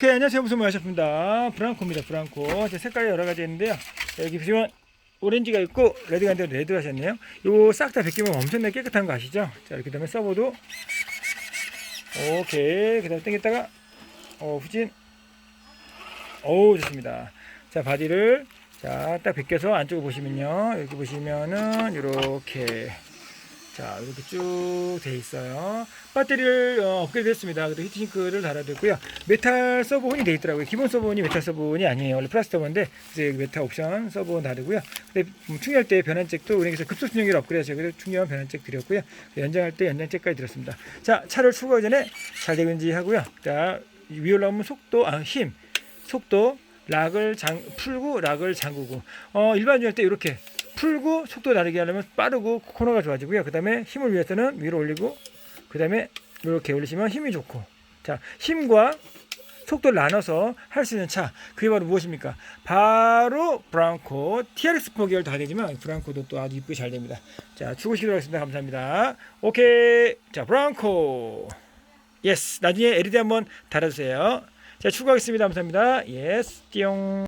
오케이, 안녕하세요. 무슨 마셨습니다. 브랑코입니다. 브랑코. 제 색깔이 여러 가지 있는데요. 자, 여기 보시면 오렌지가 있고 레드가 있는데 레드 하셨네요. 요거 싹 다 벗기면 엄청나게 깨끗한 거 아시죠? 자, 이렇게 다음에 서버도 오케이. 그 다음 당겼다가 어, 후진. 오, 좋습니다. 자, 바디를 자, 딱 벗겨서 안쪽을 보시면요. 여기 보시면은 이렇게 자 이렇게 쭉 돼 있어요. 배터리를 어, 업그레이드 했습니다. 그리고 히트싱크를 달아뒀고요. 메탈 서버온이 돼 있더라고요. 기본 서버온이 메탈 서버온이 아니에요. 원래 그래서 여기 메탈 옵션 서버온 다르고요. 근데 음, 충전할 때 변환잭도 은행에서 급속 충전기를 업그레이드 해서 그래서 충전 변환잭 드렸고요. 연장할 때 연장잭까지 드렸습니다. 자 차를 출고하기 전에 잘 되는지 하고요. 자 위에 올라오면 속도 아 힘 속도 락을 장, 풀고 락을 잠그고 어 일반 주행 때 이렇게 풀고 속도 다르게 하려면 빠르고 코너가 좋아지고요. 그 다음에 힘을 위해서는 위로 올리고 그 다음에 이렇게 올리시면 힘이 좋고 자 힘과 속도를 나눠서 할 수 있는 차 그게 바로 무엇입니까? 바로 브랑코 TRX 4 계열 다 되지만 브랑코도 또 아주 이쁘게 잘 됩니다. 자 추고시도록 하겠습니다. 감사합니다. 오케이 자 브랑코 예스 나중에 LED 한번 달아주세요. 자 추가하겠습니다. 감사합니다. 예스 띠용